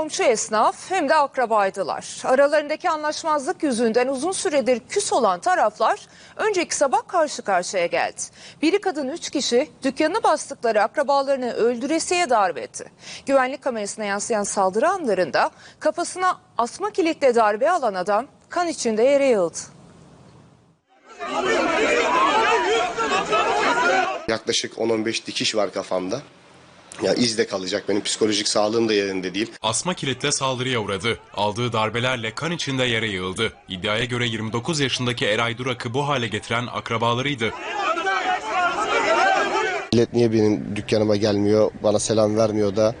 komşu esnaf hem de akrabaydılar. Aralarındaki anlaşmazlık yüzünden uzun süredir küs olan taraflar önceki sabah karşı karşıya geldi. Biri kadın üç kişi dükkanını bastıkları akrabalarını öldüresiye darbe etti. Güvenlik kamerasına yansıyan saldırı anlarında kafasına asma kilitle darbe alan adam kan içinde yere yığıldı. Yaklaşık 10-15 dikiş var kafamda. Ya iz de kalacak. Benim psikolojik sağlığım da yerinde değil. Asma kilitle saldırıya uğradı. Aldığı darbelerle kan içinde yere yığıldı. İddiaya göre 29 yaşındaki Eray Durak'ı bu hale getiren akrabalarıydı. Millet niye benim dükkanıma gelmiyor, bana selam vermiyor da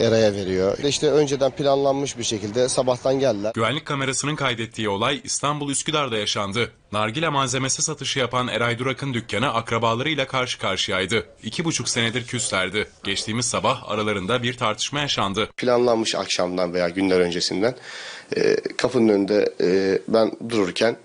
Eray'a veriyor. İşte önceden planlanmış bir şekilde sabahtan geldiler. Güvenlik kamerasının kaydettiği olay İstanbul Üsküdar'da yaşandı. Nargile malzemesi satışı yapan Eray Durak'ın dükkanı akrabalarıyla karşı karşıyaydı. İki buçuk senedir küslerdi. Geçtiğimiz sabah aralarında bir tartışma yaşandı. Planlanmış akşamdan veya günler öncesinden. Ee, kapının önünde e, ben dururken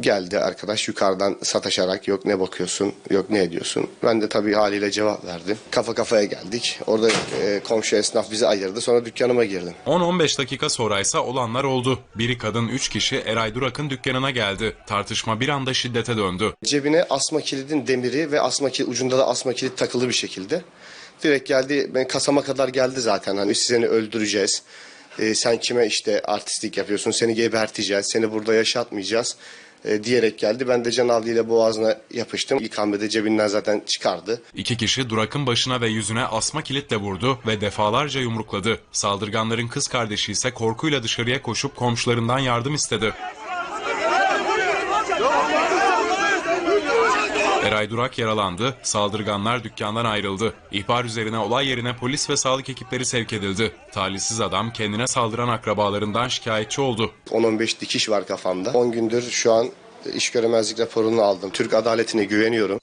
geldi arkadaş yukarıdan sataşarak yok ne bakıyorsun yok ne ediyorsun. Ben de tabii haliyle cevap verdim. Kafa kafaya geldik. Orada e, komşu esnaf bizi ayırdı. Sonra dükkanıma girdim. 10-15 dakika sonraysa olanlar oldu. Biri kadın 3 kişi Eray Durak'ın dükkanına geldi. Tartışma bir anda şiddete döndü. Cebine asma kilidin demiri ve asma kilit, ucunda da asma kilit takılı bir şekilde. Direkt geldi, ben kasama kadar geldi zaten. Hani biz seni öldüreceğiz. Ee, sen kime işte artistlik yapıyorsun, seni geberteceğiz, seni burada yaşatmayacağız e, diyerek geldi. Ben de Can ile boğazına yapıştım. İlk hamlede cebinden zaten çıkardı. İki kişi Durak'ın başına ve yüzüne asma kilitle vurdu ve defalarca yumrukladı. Saldırganların kız kardeşi ise korkuyla dışarıya koşup komşularından yardım istedi. Eray Durak yaralandı, saldırganlar dükkandan ayrıldı. İhbar üzerine olay yerine polis ve sağlık ekipleri sevk edildi. Talihsiz adam kendine saldıran akrabalarından şikayetçi oldu. 10-15 dikiş var kafamda. 10 gündür şu an iş göremezlik raporunu aldım. Türk adaletine güveniyorum.